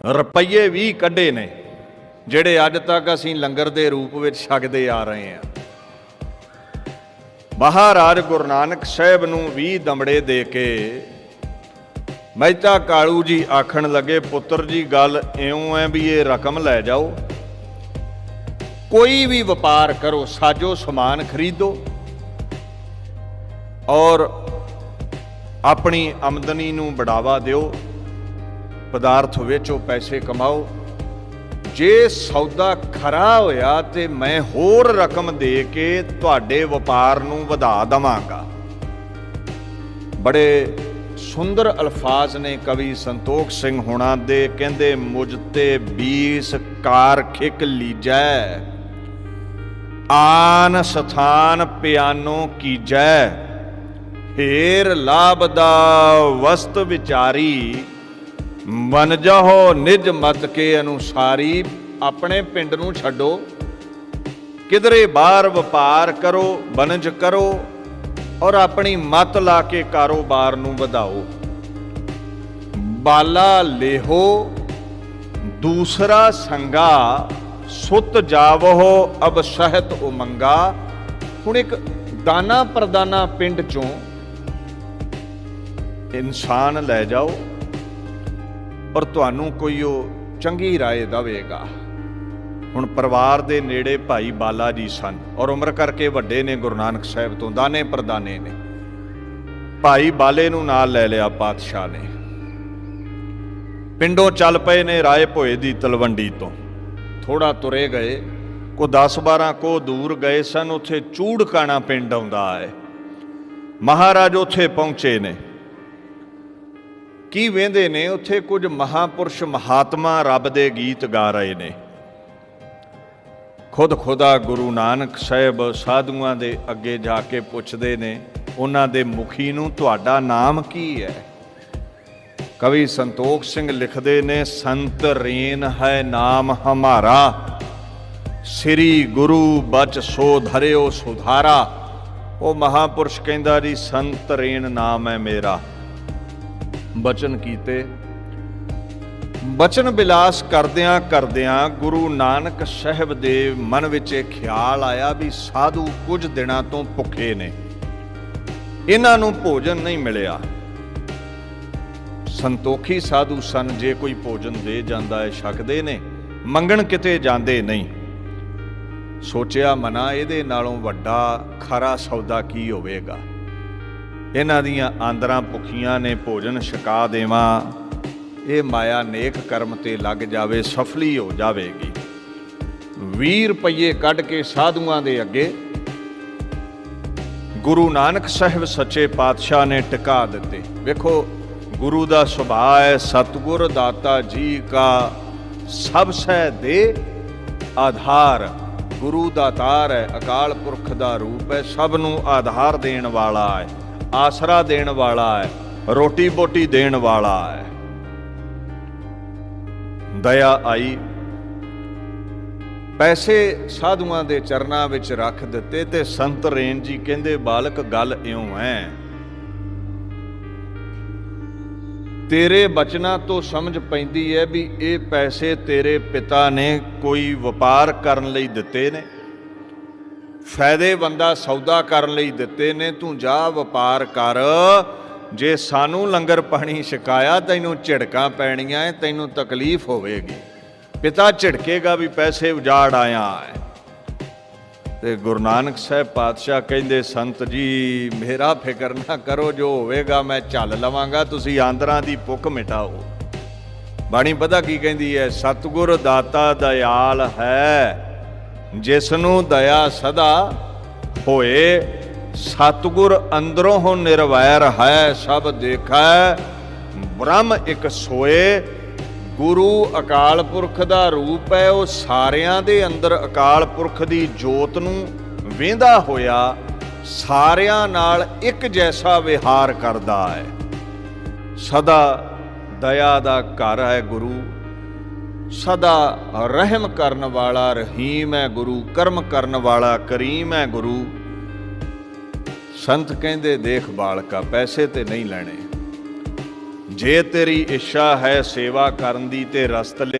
ਰੁਪਈਏ ਵੀ ਕੱਢੇ ਨੇ, ਜਿਹੜੇ ਅੱਜ ਤੱਕ ਅਸੀਂ ਲੰਗਰ ਦੇ ਰੂਪ ਵਿੱਚ ਛਕਦੇ ਆ ਰਹੇ ਹਾਂ। ਮਹਾਰਾਜ ਗੁਰੂ ਨਾਨਕ ਸਾਹਿਬ ਨੂੰ 20 ਦਮੜੇ ਦੇ ਕੇ ਮਹਿਤਾ ਕਾਲੂ ਜੀ ਆਖਣ ਲੱਗੇ, ਪੁੱਤਰ ਜੀ ਗੱਲ ਇਉਂ ਹੈ ਵੀ ਇਹ ਰਕਮ ਲੈ ਜਾਓ। ਕੋਈ ਵੀ ਵਪਾਰ ਕਰੋ, ਸਾਜੋ ਸਮਾਨ ਖਰੀਦੋ ਔਰ ਆਪਣੀ ਆਮਦਨੀ ਨੂੰ ਬੜਾਵਾ ਦਿਓ। ਪਦਾਰਥ ਵੇਚੋ ਪੈਸੇ ਕਮਾਓ। ਜੇ ਸੌਦਾ ਖਰਾ ਹੋਇਆ ਤੇ ਮੈਂ ਹੋਰ ਰਕਮ ਦੇ ਕੇ ਤੁਹਾਡੇ ਵਪਾਰ ਨੂੰ ਵਧਾ ਦਵਾਂਗਾ। ਬੜੇ ਸੁੰਦਰ ਅਲਫਾਜ਼ ਨੇ ਕਵੀ ਸੰਤੋਖ ਸਿੰਘ ਹੁਣਾ ਦੇ, ਕਹਿੰਦੇ, ਮੁਝ ਤੇ 20 ਕਾਰ ਖਿਕ ਲੀਜੈ, ਆਨ ਸਥਾਨ ਪਿਆਨੋ ਕੀਜੈ ਹੀਰ ਲਾਭ ਦਾ ਵਸਤ ਵਿਚਾਰੀ ਮਨ ਜਾਹੋ, ਨਿਜ ਮਤ ਕੇ ਅਨੁਸਾਰੀ ਆਪਣੇ ਪਿੰਡ ਨੂੰ ਛੱਡੋ। ਕਿਧਰੇ ਬਾਹਰ ਵਪਾਰ ਕਰੋ ਬਨਜ ਕਰੋ ਔਰ ਆਪਣੀ ਮਤ ਲਾ ਕੇ ਕਾਰੋਬਾਰ ਨੂੰ ਵਧਾਓ। ਬਾਲਾ ਲੇਹੋ, ਦੂਸਰਾ ਸੰਗਾ, ਸੁੱਤ ਜਾਵੋ, ਅਬ ਸਹਿਤ ਉਮੰਗਾ। ਹੁਣ ਇੱਕ ਦਾਨਾ ਪ੍ਰਦਾਨਾ ਪਿੰਡ ਚੋਂ ਇਨਸਾਨ ਲੈ ਜਾਓ। ਔਰ ਤੁਹਾਨੂੰ ਕੋਈ ਉਹ ਚੰਗੀ ਰਾਏ ਦੇਵੇਗਾ। ਹੁਣ ਪਰਿਵਾਰ ਦੇ ਨੇੜੇ ਭਾਈ ਬਾਲਾ ਜੀ ਸਨ ਔਰ ਉਮਰ ਕਰਕੇ ਵੱਡੇ ਨੇ ਗੁਰੂ ਨਾਨਕ ਸਾਹਿਬ ਤੋਂ, ਦਾਨੇ ਪ੍ਰਦਾਨੇ ਨੇ। ਭਾਈ ਬਾਲੇ ਨੂੰ ਨਾਲ ਲੈ ਲਿਆ ਪਾਤਸ਼ਾਹ ਨੇ। ਪਿੰਡੋਂ ਚੱਲ ਪਏ ਨੇ ਰਾਏ ਭੋਏ ਦੀ ਤਲਵੰਡੀ ਤੋਂ। ਥੋੜਾ ਤੁਰੇ ਗਏ, ਕੋ 10 12 ਕੋ ਦੂਰ ਗਏ ਸਨ, ਉੱਥੇ ਚੂੜਕਾਣਾ ਪਿੰਡ ਆਉਂਦਾ ਹੈ। ਮਹਾਰਾਜ ਉੱਥੇ ਪਹੁੰਚੇ ਨੇ। ਕੀ ਵੇਂਦੇ ਨੇ? ਉੱਥੇ ਕੁਝ ਮਹਾਪੁਰਸ਼ ਮਹਾਤਮਾ ਰੱਬ ਦੇ ਗੀਤ ਗਾ ਰਹੇ ਨੇ। ਖੁਦ ਖੁਦਾ ਗੁਰੂ ਨਾਨਕ ਸਾਹਿਬ ਸਾਧੂਆਂ ਦੇ ਅੱਗੇ ਜਾ ਕੇ ਪੁੱਛਦੇ ਨੇ, ਉਹਨਾਂ ਦੇ ਮੁਖੀ ਨੂੰ ਤੁਹਾਡਾ ਨਾਮ ਕੀ ਹੈ? ਕਵੀ ਸੰਤੋਖ ਸਿੰਘ ਲਿਖਦੇ ਨੇ, ਸੰਤ ਰੇਨ ਹੈ ਨਾਮ ਹਮਾਰਾ। ਸ੍ਰੀ ਗੁਰੂ ਬਚ ਸੋ ਧਰਿਓ ਸੁਧਾਰਾ। ਉਹ ਮਹਾਪੁਰਸ਼ ਕਹਿੰਦਾ ਜੀ, ਸੰਤ ਰੇਨ ਨਾਮ ਹੈ ਮੇਰਾ। ਬਚਨ ਕੀਤੇ। ਬਚਨ ਬਿਲਾਸ ਕਰਦਿਆਂ ਕਰਦਿਆਂ ਗੁਰੂ ਨਾਨਕ ਸਾਹਿਬ ਦੇ ਮਨ ਵਿੱਚ ਇਹ ਖਿਆਲ ਆਇਆ ਵੀ ਸਾਧੂ ਕੁਝ ਦਿਨਾਂ ਤੋਂ ਭੁੱਖੇ ਨੇ। ਇਹਨਾਂ ਨੂੰ ਭੋਜਨ ਨਹੀਂ ਮਿਲਿਆ। ਸੰਤੋਖੀ ਸਾਧੂ ਸਨ, ਜੇ ਕੋਈ ਭੋਜਨ ਦੇ ਜਾਂਦਾ ਹੈ, ਛਕਦੇ ਨੇ, ਮੰਗਣ ਕਿਤੇ ਜਾਂਦੇ ਨਹੀਂ। ਸੋਚਿਆ ਮਨਾ, ਇਹਦੇ ਨਾਲੋਂ ਵੱਡਾ ਖਰਾ ਸੌਦਾ ਕੀ ਹੋਵੇਗਾ? ਇਹਨਾਂ ਦੀਆਂ ਆਂਦਰਾਂ ਭੁੱਖੀਆਂ ਨੇ ਭੋਜਨ ਛਕਾ ਦੇਵਾਂ। ਇਹ ਮਾਇਆ ਨੇਕ ਕਰਮ ਤੇ ਲੱਗ ਜਾਵੇ, ਸਫਲੀ ਹੋ ਜਾਵੇਗੀ। 20 ਰੁਪਏ ਕੱਢ ਕੇ ਸਾਧੂਆਂ ਦੇ ਅੱਗੇ। ਗੁਰੂ ਨਾਨਕ ਸਾਹਿਬ ਸੱਚੇ ਪਾਤਸ਼ਾਹ ਨੇ ਟਿਕਾ ਦਿੱਤੇ। ਵੇਖੋ, ਗੁਰੂ ਦਾ ਸੁਭਾਅ ਹੈ, ਸਤਿਗੁਰ ਦਾਤਾ ਜੀ ਕਾ ਸਭ ਸਹਿ ਦੇ ਆਧਾਰ। ਗੁਰੂ ਦਾਤਾਰ ਹੈ, ਅਕਾਲ ਪੁਰਖ ਦਾ ਰੂਪ ਹੈ, ਸਭ ਨੂੰ ਆਧਾਰ ਦੇਣ ਵਾਲਾ ਹੈ। ਆਸਰਾ ਦੇਣ ਵਾਲਾ ਹੈ, ਰੋਟੀ ਬੋਟੀ ਦੇਣ ਵਾਲਾ ਹੈ। ਦਇਆ ਆਈ। ਪੈਸੇ ਸਾਧੂਆਂ ਦੇ ਚਰਨਾਂ ਵਿੱਚ ਰੱਖ ਦਿੱਤੇ ਤੇ ਸੰਤ ਰੇਨ ਜੀ ਕਹਿੰਦੇ, ਬਾਲਕ ਗੱਲ ਇਉਂ ਹੈ। ਤੇਰੇ ਬਚਨਾਂ ਤੋਂ ਸਮਝ ਪੈਂਦੀ ਹੈ ਵੀ ਇਹ ਪੈਸੇ ਤੇਰੇ ਪਿਤਾ ਨੇ ਕੋਈ ਵਪਾਰ ਕਰਨ ਲਈ ਦਿੱਤੇ ਨੇ। ਫਾਇਦੇ ਬੰਦਾ ਸੌਦਾ ਕਰਨ ਲਈ ਦਿੱਤੇ ਨੇ, ਤੂੰ ਜਾ ਵਪਾਰ ਕਰ। ਜੇ ਸਾਨੂੰ ਲੰਗਰ ਪਾਣੀ ਛਕਾਇਆ, ਤੈਨੂੰ ਝਿੜਕਾਂ ਪੈਣੀਆਂ ਐ, ਤੈਨੂੰ ਤਕਲੀਫ ਹੋਵੇਗੀ। ਪਿਤਾ ਝਿੜਕੇਗਾ ਵੀ ਪੈਸੇ ਉਜਾੜ ਆਇਆ ਹੈ ਤੇ ਗੁਰੂ ਨਾਨਕ ਸਾਹਿਬ ਪਾਤਸ਼ਾਹ ਕਹਿੰਦੇ, ਸੰਤ ਜੀ, ਮੇਰਾ ਫਿਕਰ ਨਾ ਕਰੋ, ਜੋ ਹੋਵੇਗਾ ਮੈਂ ਝੱਲ ਲਵਾਂਗਾ, ਤੁਸੀਂ ਆਂਦਰਾਂ ਦੀ ਭੁੱਖ ਮਿਟਾਓ। ਬਾਣੀ ਪਤਾ ਕੀ ਕਹਿੰਦੀ ਹੈ ਸਤਿਗੁਰ ਦਾਤਾ ਦਇਆਲ ਹੈ ਜਿਸ ਨੂੰ ਦਇਆ ਸਦਾ ਹੋਏ, ਸਤਿਗੁਰ ਅੰਦਰੋਂ ਹੋ ਨਿਰਵੈਰ ਹੈ, ਸਭ ਦੇਖੈ, ਬ੍ਰਹਮ ਇੱਕ ਸੋਏ, ਗੁਰੂ ਅਕਾਲ ਪੁਰਖ ਦਾ ਰੂਪ ਹੈ, ਉਹ ਸਾਰਿਆਂ ਦੇ ਅੰਦਰ ਅਕਾਲ ਪੁਰਖ ਦੀ ਜੋਤ ਨੂੰ ਵੇਂਦਾ ਹੋਇਆ, ਸਾਰਿਆਂ ਨਾਲ ਇੱਕ ਜੈਸਾ ਵਿਹਾਰ ਕਰਦਾ ਹੈ। ਸਦਾ ਦਇਆ ਦਾ ਘਰ ਹੈ ਗੁਰੂ ਸਦਾ ਰਹਿਮ ਕਰਨ ਵਾਲਾ, ਰਹੀਮ ਹੈ ਗੁਰੂ, ਕਰਮ ਕਰਨ ਵਾਲਾ, ਕਰੀਮ ਹੈ ਗੁਰੂ। ਸੰਤ ਕਹਿੰਦੇ, ਦੇਖ ਬਾਲਕਾ, ਪੈਸੇ ਤੇ ਨਹੀਂ ਲੈਣੇ। ਜੇ ਤੇਰੀ ਇੱਛਾ ਹੈ ਸੇਵਾ ਕਰਨ ਦੀ, ਤੇ ਰਸਤ ਲੈ